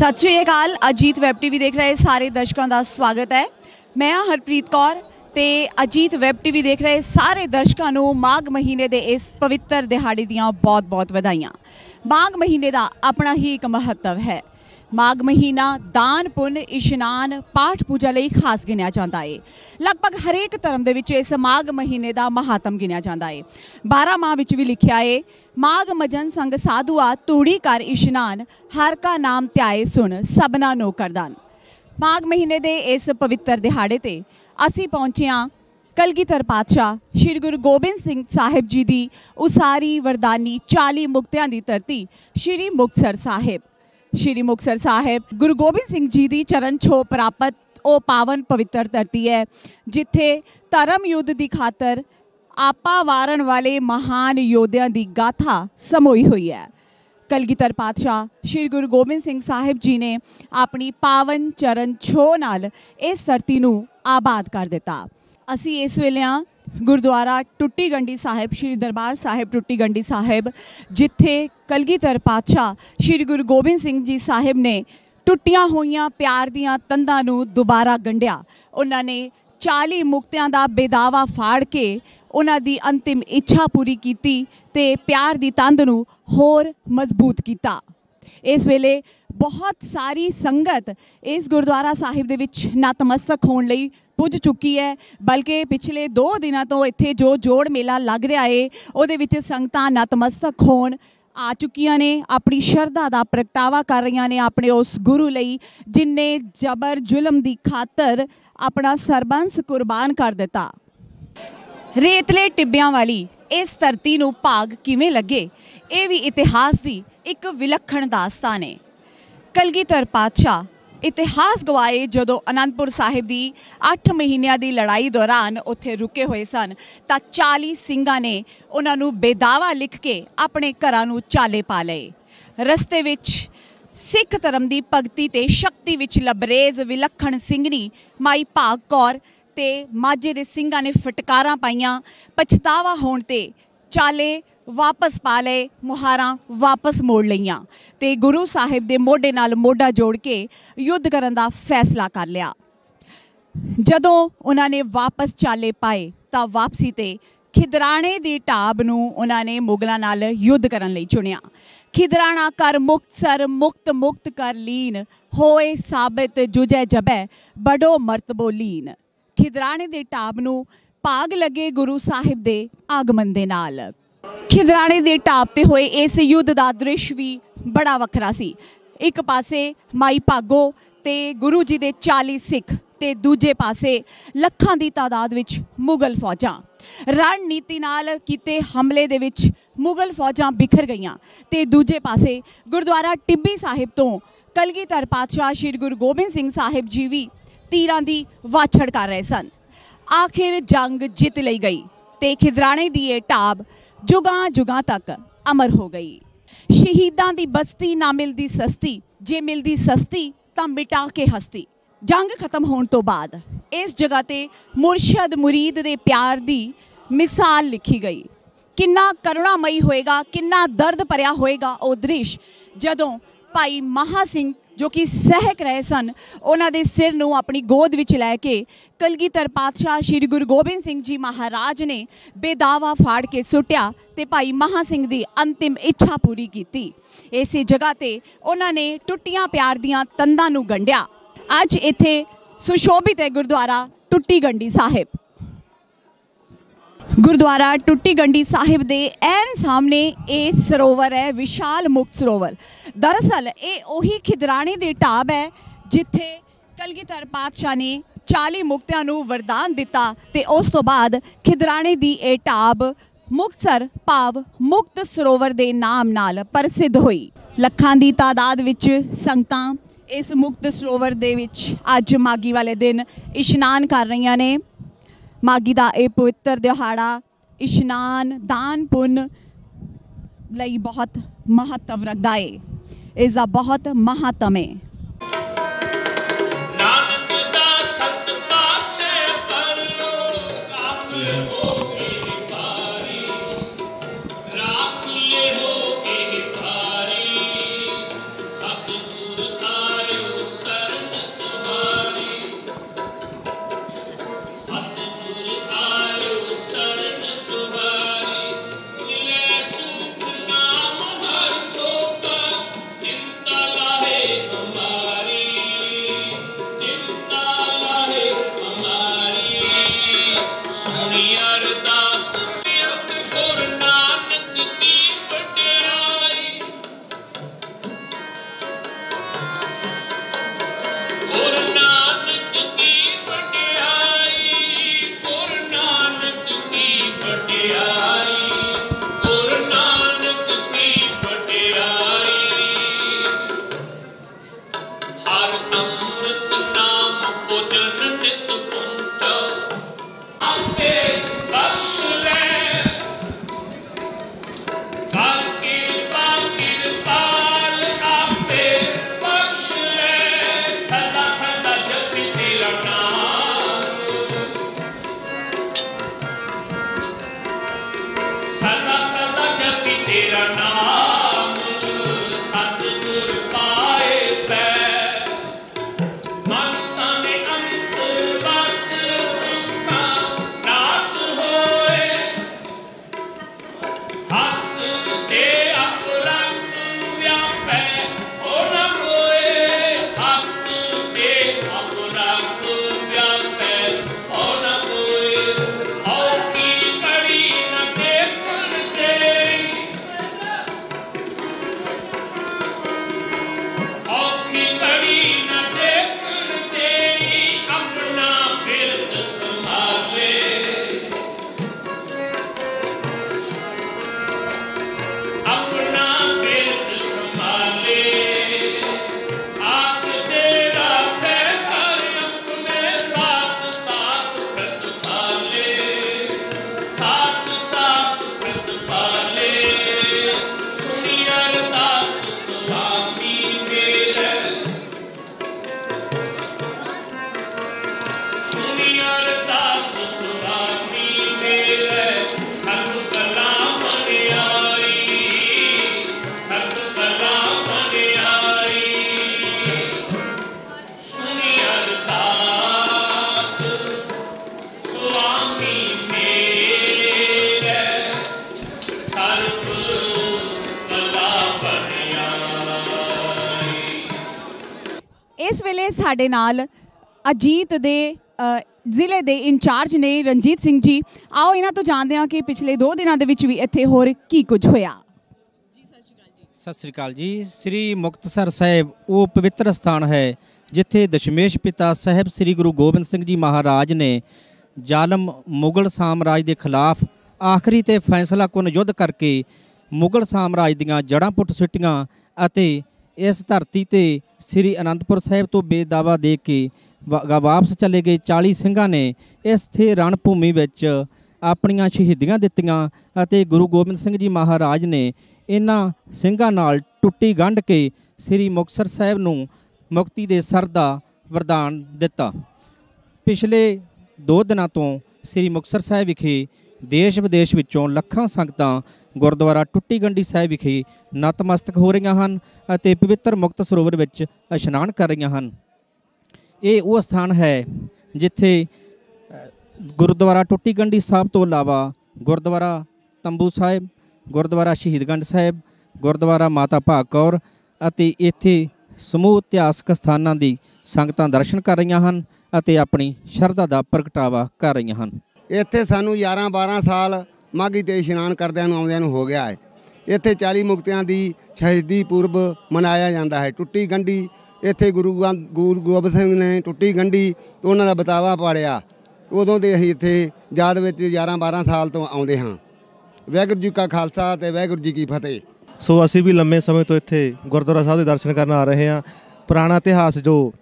ਸਤਿ ਸ਼੍ਰੀ ਅਕਾਲ, ਅਜੀਤ ਵੈਬ ਟੀਵੀ ਦੇਖ ਰਹੇ ਸਾਰੇ ਦਰਸ਼ਕਾਂ ਦਾ ਸਵਾਗਤ ਹੈ। ਮੈਂ ਹਾਂ ਹਰਪ੍ਰੀਤ ਕੌਰ ਤੇ ਅਜੀਤ ਵੈਬ ਟੀਵੀ ਦੇਖ ਰਹੇ ਸਾਰੇ ਦਰਸ਼ਕਾਂ ਨੂੰ ਮਾਘ ਮਹੀਨੇ ਦੇ ਇਸ ਪਵਿੱਤਰ ਦਿਹਾੜੇ ਦੀਆਂ ਬਹੁਤ-ਬਹੁਤ ਵਧਾਈਆਂ। ਮਾਘ ਮਹੀਨੇ ਦਾ ਆਪਣਾ ਹੀ ਇੱਕ ਮਹੱਤਵ ਹੈ। ਮਾਘ ਮਹੀਨਾ ਦਾਨ, ਪੁੰਨ, ਇਸ਼ਨਾਨ, ਪਾਠ ਪੂਜਾ ਲਈ ਖਾਸ ਗਿਣਿਆ ਜਾਂਦਾ ਏ। ਲਗਭਗ ਹਰੇਕ ਧਰਮ ਦੇ ਵਿੱਚ ਇਸ ਮਾਘ ਮਹੀਨੇ ਦਾ ਮਹਾਤਮ ਗਿਣਿਆ ਜਾਂਦਾ ਏ। 12 ਮਾਹ ਵਿੱਚ ਵੀ ਲਿਖਿਆ ਏ, ਮਾਘ ਮਜਨ ਸੰਗ ਸਾਧੂਆ, ਤੂੜੀ ਕਰ ਇਸ਼ਨਾਨ, ਹਰ ਕਾ ਨਾਮ ਧਿਆਏ ਸੁਣ, ਸਭਨਾ ਨੋ ਕਰਦਾਨ ਮਾਘ ਮਹੀਨੇ ਦੇ ਇਸ ਪਵਿੱਤਰ ਦਿਹਾੜੇ ਤੇ ਅਸੀਂ ਪਹੁੰਚੇ ਹਾਂ ਕਲਗੀਧਰ ਪਾਤਸ਼ਾਹ ਸ੍ਰੀ ਗੁਰੂ ਗੋਬਿੰਦ ਸਿੰਘ ਸਾਹਿਬ ਜੀ ਦੀ ਉਸਾਰੀ ਵਰਦਾਨੀ 40 ਮੁਕਤਿਆਂ ਦੀ ਧਰਤੀ ਸ੍ਰੀ ਮੁਕਤਸਰ ਸਾਹਿਬ। ਸ਼੍ਰੀ ਮੁਕਤਸਰ ਸਾਹਿਬ, ਗੁਰੂ ਗੋਬਿੰਦ ਸਿੰਘ ਜੀ ਦੀ ਚਰਨ ਛੋਹ ਪ੍ਰਾਪਤ, ਉਹ ਪਾਵਨ ਪਵਿੱਤਰ ਧਰਤੀ ਹੈ, ਜਿੱਥੇ ਧਰਮ ਯੁੱਧ ਦੀ ਖਾਤਰ ਆਪਾ ਵਾਰਨ ਵਾਲੇ ਮਹਾਨ ਯੋਧਿਆਂ ਦੀ ਗਾਥਾ ਸਮੋਈ ਹੋਈ ਹੈ। ਕਲਗੀਧਰ ਪਾਤਸ਼ਾਹ ਸ੍ਰੀ ਗੁਰੂ ਗੋਬਿੰਦ ਸਿੰਘ ਸਾਹਿਬ ਜੀ ਨੇ ਆਪਣੀ ਪਾਵਨ ਚਰਨ ਛੋਹ ਨਾਲ ਇਸ ਧਰਤੀ ਨੂੰ ਆਬਾਦ ਕਰ ਦਿੱਤਾ। ਅਸੀਂ ਇਸ ਵੇਲੇ ਹਾਂ ਗੁਰਦੁਆਰਾ ਟੁੱਟੀ ਗੰਡੀ ਸਾਹਿਬ, ਸ੍ਰੀ ਦਰਬਾਰ ਸਾਹਿਬ ਟੁੱਟੀ ਗੰਡੀ ਸਾਹਿਬ, ਜਿੱਥੇ ਕਲਗੀਧਰ ਪਾਤਸ਼ਾਹ ਸ੍ਰੀ ਗੁਰੂ ਗੋਬਿੰਦ ਸਿੰਘ ਜੀ ਸਾਹਿਬ ਨੇ ਟੁੱਟੀਆਂ ਹੋਈਆਂ ਪਿਆਰ ਦੀਆਂ ਤੰਦਾਂ ਨੂੰ ਦੁਬਾਰਾ ਗੰਢਿਆ। ਉਹਨਾਂ ਨੇ 40 ਮੁਕਤਿਆਂ ਦਾ ਬੇਦਾਵਾ ਫਾੜ ਕੇ ਉਹਨਾਂ ਦੀ ਅੰਤਿਮ ਇੱਛਾ ਪੂਰੀ ਕੀਤੀ ਤੇ ਪਿਆਰ ਦੀ ਤੰਦ ਨੂੰ ਹੋਰ ਮਜ਼ਬੂਤ ਕੀਤਾ। ਇਸ ਵੇਲੇ ਬਹੁਤ ਸਾਰੀ ਸੰਗਤ ਇਸ ਗੁਰਦੁਆਰਾ ਸਾਹਿਬ ਦੇ ਵਿੱਚ ਨਤਮਸਤਕ ਹੋਣ ਲਈ ਪੁੱਜ ਚੁੱਕੀ ਹੈ, ਬਲਕਿ ਪਿਛਲੇ 2 ਦਿਨਾਂ ਤੋਂ ਇੱਥੇ ਜੋ ਜੋੜ ਮੇਲਾ ਲੱਗ ਰਿਹਾ ਏ, ਉਹਦੇ ਵਿੱਚ ਸੰਗਤਾਂ ਨਤਮਸਤਕ ਹੋਣ ਆ ਚੁੱਕੀਆਂ ਨੇ, ਆਪਣੀ ਸ਼ਰਧਾ ਦਾ ਪ੍ਰਗਟਾਵਾ ਕਰ ਰਹੀਆਂ ਨੇ ਆਪਣੇ ਉਸ ਗੁਰੂ ਲਈ ਜਿਨਨੇ ਜ਼ਬਰ ਜ਼ੁਲਮ ਦੀ ਖਾਤਰ ਆਪਣਾ ਸਰਬੰਸ ਕੁਰਬਾਨ ਕਰ ਦਿੱਤਾ। ਰੇਤਲੇ ਟਿੱਬਿਆਂ ਵਾਲੀ ਇਸ ਧਰਤੀ ਨੂੰ ਭਾਗ ਕਿਵੇਂ ਲੱਗੇ? ਇਹ ਵੀ ਇਤਿਹਾਸ ਦੀ ਇੱਕ ਵਿਲੱਖਣ ਦਾਸਤਾਨ ਹੈ ਕਲਗੀਧਰ ਪਾਤਸ਼ਾਹ ਇਤਿਹਾਸ ਗਵਾਏ ਜਦੋਂ ਅਨੰਦਪੁਰ ਸਾਹਿਬ ਦੀ 8 ਮਹੀਨਿਆਂ ਦੀ ਲੜਾਈ ਦੌਰਾਨ ਉੱਥੇ ਰੁਕੇ ਹੋਏ ਸਨ, ਤਾਂ 40 ਸਿੰਘਾਂ ਨੇ ਉਹਨਾਂ ਨੂੰ ਬੇਦਾਵਾ ਲਿਖ ਕੇ ਆਪਣੇ ਘਰਾਂ ਨੂੰ ਚਾਲੇ ਪਾ ਲਏ। ਰਸਤੇ ਵਿੱਚ ਸਿੱਖ ਧਰਮ ਦੀ ਭਗਤੀ ਤੇ ਸ਼ਕਤੀ ਵਿੱਚ ਲਬਰੇਜ਼ ਵਿਲੱਖਣ ਸਿੰਘਣੀ ਮਾਈ ਭਾਗ ਕੌਰ ਤੇ ਮਾਝੇ ਦੇ ਸਿੰਘਾਂ ਨੇ ਫਟਕਾਰਾਂ ਪਾਈਆਂ, ਪਛਤਾਵਾ ਹੋਣ ਤੇ ਚਾਲੇ ਵਾਪਸ ਪਾ ਲਏ, ਮੁਹਾਰਾਂ ਵਾਪਸ ਮੋੜ ਲਈਆਂ ਤੇ ਗੁਰੂ ਸਾਹਿਬ ਦੇ ਮੋਢੇ ਨਾਲ ਮੋਢਾ ਜੋੜ ਕੇ ਯੁੱਧ ਕਰਨ ਦਾ ਫੈਸਲਾ ਕਰ ਲਿਆ। ਜਦੋਂ ਉਹਨਾਂ ਨੇ ਵਾਪਸ ਚਾਲੇ ਪਾਏ ਤਾਂ ਵਾਪਸੀ ਤੇ ਖਿਦਰਾਣੇ ਦੀ ਢਾਬ ਨੂੰ ਉਹਨਾਂ ਨੇ ਮੁਗਲਾਂ ਨਾਲ ਯੁੱਧ ਕਰਨ ਲਈ ਚੁਣਿਆ। ਖਿਦਰਾਣਾ ਕਰ ਮੁਕਤਸਰ, ਮੁਕਤ ਮੁਕਤ ਕਰ ਲੀਨ, ਹੋਏ ਸਾਬਤ ਜੁਜੈ ਜਬੈ, ਬੜੋ ਮਰਤਬੋ ਲੀਨ। ਖਿਦਰਾਣੇ ਦੇ ਢਾਬ ਨੂੰ ਭਾਗ ਲੱਗੇ ਗੁਰੂ ਸਾਹਿਬ ਦੇ ਆਗਮਨ ਦੇ ਨਾਲ। ਖਿਦਰਾਣੇ ਦੇ ਢਾਬ ਤੇ ਹੋਏ ਇਸ ਯੁੱਧ ਦਾ ਦ੍ਰਿਸ਼ ਵੀ ਬੜਾ ਵੱਖਰਾ ਸੀ। ਇੱਕ ਪਾਸੇ ਮਾਈ ਭਾਗੋ ਤੇ ਗੁਰੂ ਜੀ ਦੇ 40 ਸਿੱਖ ਤੇ ਦੂਜੇ ਪਾਸੇ ਲੱਖਾਂ ਦੀ ਤਾਦਾਦ ਵਿੱਚ ਮੁਗਲ ਫੌਜਾਂ। ਰਣਨੀਤੀ ਨਾਲ ਕੀਤੇ ਹਮਲੇ ਦੇ ਵਿੱਚ ਮੁਗਲ ਫੌਜਾਂ ਬਿਖਰ ਗਈਆਂ ਤੇ ਦੂਜੇ ਪਾਸੇ ਗੁਰਦੁਆਰਾ ਟਿੱਬੀ ਸਾਹਿਬ ਤੋਂ ਕਲਗੀਧਰ ਪਾਤਸ਼ਾਹ ਸ੍ਰੀ ਗੁਰੂ ਗੋਬਿੰਦ ਸਿੰਘ ਸਾਹਿਬ ਜੀ ਵੀ ਤੀਰਾਂ ਦੀ ਵਾਛੜ ਕਰ ਰਹੇ ਸਨ। ਆਖਿਰ ਜੰਗ ਜਿੱਤ ਲਈ ਗਈ ਤੇ ਖਿਦਰਾਣੇ ਦੀ ਇਹ ਢਾਬ ਜੁਗਾਂ ਜੁਗਾਂ ਤੱਕ ਅਮਰ ਹੋ ਗਈ। ਸ਼ਹੀਦਾਂ ਦੀ ਬਸਤੀ ਨਾ ਮਿਲਦੀ ਸਸਤੀ, ਜੇ ਮਿਲਦੀ ਸਸਤੀ ਤਾਂ ਮਿਟਾ ਕੇ ਹਸਤੀ। ਜੰਗ ਖਤਮ ਹੋਣ ਤੋਂ ਬਾਅਦ ਇਸ ਜਗ੍ਹਾ ਤੇ ਮੁਰਸ਼ਦ ਮੁਰੀਦ ਦੇ ਪਿਆਰ ਦੀ ਮਿਸਾਲ ਲਿਖੀ ਗਈ। ਕਿੰਨਾ ਕਰੁਣਾਮਈ ਹੋਏਗਾ, ਕਿੰਨਾ ਦਰਦ ਭਰਿਆ ਹੋਏਗਾ ਉਹ ਦ੍ਰਿਸ਼ ਜਦੋਂ ਭਾਈ ਮਹਾ ਸਿੰਘ ਜੋ ਕਿ ਸਹਿਕ ਰਹੇ ਸਨ, ਉਹਨਾਂ ਦੇ ਸਿਰ ਨੂੰ ਆਪਣੀ ਗੋਦ ਵਿੱਚ ਲੈ ਕੇ ਕਲਗੀਧਰ ਪਾਤਸ਼ਾਹ ਸ੍ਰੀ ਗੁਰੂ ਗੋਬਿੰਦ ਸਿੰਘ ਜੀ ਮਹਾਰਾਜ ਨੇ ਬੇਦਾਵਾ ਫਾੜ ਕੇ ਸੁੱਟਿਆ ਤੇ ਭਾਈ ਮਹਾ ਸਿੰਘ ਦੀ ਅੰਤਿਮ ਇੱਛਾ ਪੂਰੀ ਕੀਤੀ। ਇਸੇ ਜਗ੍ਹਾ ਤੇ ਉਹਨਾਂ ਨੇ ਟੁੱਟੀਆਂ ਪਿਆਰ ਦੀਆਂ ਤੰਦਾਂ ਨੂੰ ਗੰਢਿਆ। ਅੱਜ ਇੱਥੇ ਸੁਸ਼ੋਭਿਤ ਹੈ ਗੁਰਦੁਆਰਾ ਟੁੱਟੀ ਗੰਡੀ ਸਾਹਿਬ। ਗੁਰਦੁਆਰਾ ਟੁੱਟੀ ਗੰਡੀ ਸਾਹਿਬ ਦੇ ਐਨ ਸਾਹਮਣੇ ਇਹ ਸਰੋਵਰ ਹੈ, ਵਿਸ਼ਾਲ ਮੁਕਤ ਸਰੋਵਰ। ਦਰਅਸਲ ਇਹ ਉਹੀ ਖਿਦਰਾਣੇ ਦੀ ਢਾਬ ਹੈ, ਜਿੱਥੇ ਕਲਗੀਧਰ ਪਾਤਸ਼ਾਹ ਨੇ 40 ਮੁਕਤਿਆਂ ਨੂੰ ਵਰਦਾਨ ਦਿੱਤਾ ਤੇ ਉਸ ਤੋਂ ਬਾਅਦ ਖਿਦਰਾਣੇ ਦੀ ਇਹ ਢਾਬ ਮੁਕਤਸਰ ਭਾਵ ਮੁਕਤ ਸਰੋਵਰ ਦੇ ਨਾਮ ਨਾਲ ਪ੍ਰਸਿੱਧ ਹੋਈ। ਲੱਖਾਂ ਦੀ ਤਾਦਾਦ ਵਿੱਚ ਸੰਗਤਾਂ ਇਸ ਮੁਕਤ ਸਰੋਵਰ ਦੇ ਵਿੱਚ ਅੱਜ ਮਾਗੀ ਵਾਲੇ ਦਿਨ ਇਸ਼ਨਾਨ ਕਰ ਰਹੀਆਂ ਨੇ। ਮਾਗੀ ਦਾ ਇਹ ਪਵਿੱਤਰ ਦਿਹਾੜਾ, ਇਸ਼ਨਾਨ, ਦਾਨ ਪੁੰਨ ਲਈ ਬਹੁਤ ਮਹੱਤਵ ਰੱਖਦਾ ਏ। ਇਸ ਦਾ ਬਹੁਤ ਮਹੱਤਵ ਹੈ ਇਸ ਵੇਲੇ ਸਾਡੇ ਨਾਲ ਅਜੀਤ ਦੇ ਜ਼ਿਲ੍ਹੇ ਦੇ ਇੰਚਾਰਜ ਨੇ ਰਣਜੀਤ ਸਿੰਘ ਜੀ। ਆਓ ਇਹਨਾਂ ਤੋਂ ਜਾਣਦੇ ਹਾਂ ਕਿ ਪਿਛਲੇ 2 ਦਿਨਾਂ ਦੇ ਵਿੱਚ ਵੀ ਇੱਥੇ ਹੋਰ ਕੀ ਕੁਝ ਹੋਇਆ। ਸਤਿ ਸ੍ਰੀ ਅਕਾਲ ਜੀ। ਸ੍ਰੀ ਮੁਕਤਸਰ ਸਾਹਿਬ ਉਹ ਪਵਿੱਤਰ ਸਥਾਨ ਹੈ ਜਿੱਥੇ ਦਸ਼ਮੇਸ਼ ਪਿਤਾ ਸਾਹਿਬ ਸ੍ਰੀ ਗੁਰੂ ਗੋਬਿੰਦ ਸਿੰਘ ਜੀ ਮਹਾਰਾਜ ਨੇ ਜ਼ਾਲਮ ਮੁਗਲ ਸਾਮਰਾਜ ਦੇ ਖਿਲਾਫ ਆਖਰੀ ਤੇ ਫੈਸਲਾਕੁਨ ਯੁੱਧ ਕਰਕੇ ਮੁਗਲ ਸਾਮਰਾਜ ਦੀਆਂ ਜੜ੍ਹਾਂ ਪੁੱਟ ਸੁੱਟੀਆਂ ਅਤੇ ਇਸ ਧਰਤੀ ਤੇ ਸ੍ਰੀ ਅਨੰਦਪੁਰ ਸਾਹਿਬ ਤੋਂ ਬੇਦਾਵਾ ਦੇ ਕੇ ਵਾਪਸ ਚਲੇ ਗਏ 40 ਸਿੰਘਾਂ ਨੇ ਇਸ ਥੇ ਰਣ ਭੂਮੀ ਵਿੱਚ ਆਪਣੀਆਂ ਸ਼ਹੀਦੀਆਂ ਦਿੱਤੀਆਂ ਅਤੇ ਗੁਰੂ ਗੋਬਿੰਦ ਸਿੰਘ ਜੀ ਮਹਾਰਾਜ ਨੇ ਇਹਨਾਂ ਸਿੰਘਾਂ ਨਾਲ ਟੁੱਟੀ ਗੰਢ ਕੇ ਸ੍ਰੀ ਮੁਕਤਸਰ ਸਾਹਿਬ ਨੂੰ ਮੁਕਤੀ ਦੇ ਸਰ ਦਾ ਵਰਦਾਨ ਦਿੱਤਾ। ਪਿਛਲੇ 2 ਦਿਨਾਂ ਤੋਂ ਸ੍ਰੀ ਮੁਕਤਸਰ ਸਾਹਿਬ ਵਿਖੇ ਦੇਸ਼ ਵਿਦੇਸ਼ ਵਿੱਚੋਂ ਲੱਖਾਂ ਸੰਗਤਾਂ ਗੁਰਦੁਆਰਾ ਟੁੱਟੀ ਗੰਢੀ ਸਾਹਿਬ ਵਿਖੇ ਨਤਮਸਤਕ ਹੋ ਰਹੀਆਂ ਹਨ ਅਤੇ ਪਵਿੱਤਰ ਮੁਕਤ ਸਰੋਵਰ ਵਿੱਚ ਇਸ਼ਨਾਨ ਕਰ ਰਹੀਆਂ ਹਨ। ਇਹ ਉਹ ਸਥਾਨ ਹੈ ਜਿੱਥੇ ਗੁਰਦੁਆਰਾ ਟੁੱਟੀ ਗੰਢੀ ਸਾਹਿਬ ਤੋਂ ਇਲਾਵਾ ਗੁਰਦੁਆਰਾ ਤੰਬੂ ਸਾਹਿਬ, ਗੁਰਦੁਆਰਾ ਸ਼ਹੀਦਗੰਜ ਸਾਹਿਬ, ਗੁਰਦੁਆਰਾ ਮਾਤਾ ਭਾਗ ਕੌਰ ਅਤੇ ਇੱਥੇ ਸਮੂਹ ਇਤਿਹਾਸਕ ਸਥਾਨਾਂ ਦੀ ਸੰਗਤਾਂ ਦਰਸ਼ਨ ਕਰ ਰਹੀਆਂ ਹਨ ਅਤੇ ਆਪਣੀ ਸ਼ਰਧਾ ਦਾ ਪ੍ਰਗਟਾਵਾ ਕਰ ਰਹੀਆਂ ਹਨ। ਇੱਥੇ ਸਾਨੂੰ 11 12 ਸਾਲ ਮਾਘੀ ਤੇ ਇਸ਼ਨਾਨ ਕਰਦਿਆਂ ਨੂੰ ਆਉਂਦਿਆਂ ਨੂੰ ਹੋ ਗਿਆ ਹੈ। ਇੱਥੇ 40 ਮੁਕਤਿਆਂ ਦੀ ਸ਼ਹੀਦੀ ਪੁਰਬ ਮਨਾਇਆ ਜਾਂਦਾ ਹੈ। ਟੁੱਟੀ ਗੰਢੀ, ਇੱਥੇ ਗੁਰੂ ਗੰ- ਗੁਰੂ ਗੋਬਿੰਦ ਸਿੰਘ ਨੇ ਟੁੱਟੀ ਗੰਢੀ ਉਹਨਾਂ ਦਾ ਬਤਾਵਾ ਪਾੜਿਆ। ਉਦੋਂ ਦੇ ਅਸੀਂ ਇੱਥੇ ਯਾਦ ਵਿੱਚ 11 12 ਸਾਲ ਤੋਂ ਆਉਂਦੇ ਹਾਂ। ਵਾਹਿਗੁਰੂ ਜੀ ਕਾ ਖਾਲਸਾ ਤੇ ਵਾਹਿਗੁਰੂ ਜੀ ਕੀ ਫਤਿਹ। ਸੋ ਅਸੀਂ ਵੀ ਲੰਮੇ ਸਮੇਂ ਤੋਂ ਇੱਥੇ ਗੁਰਦੁਆਰਾ ਸਾਹਿਬ ਦੇ ਦਰਸ਼ਨ ਕਰਨ ਆ ਰਹੇ ਹਾਂ। ਪੁਰਾਣਾ ਇਤਿਹਾਸ ਜੋ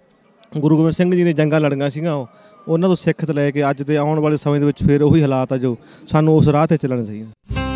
ਗੁਰੂ ਗੋਬਿੰਦ ਸਿੰਘ ਜੀ ਨੇ ਜੰਗਾਂ ਲੜੀਆਂ ਸੀਗੀਆਂ ਉਹ- ਉਹਨਾਂ ਤੋਂ ਸਿੱਖਤ ਲੈ ਕੇ ਅੱਜ ਦੇ ਆਉਣ ਵਾਲੇ ਸਮੇਂ ਦੇ ਵਿੱਚ ਫਿਰ ਉਹੀ ਹਾਲਾਤ ਆ ਜੋ ਸਾਨੂੰ ਉਸ ਰਾਹ ਤੇ ਚੱਲਣਾ ਚਾਹੀਦਾ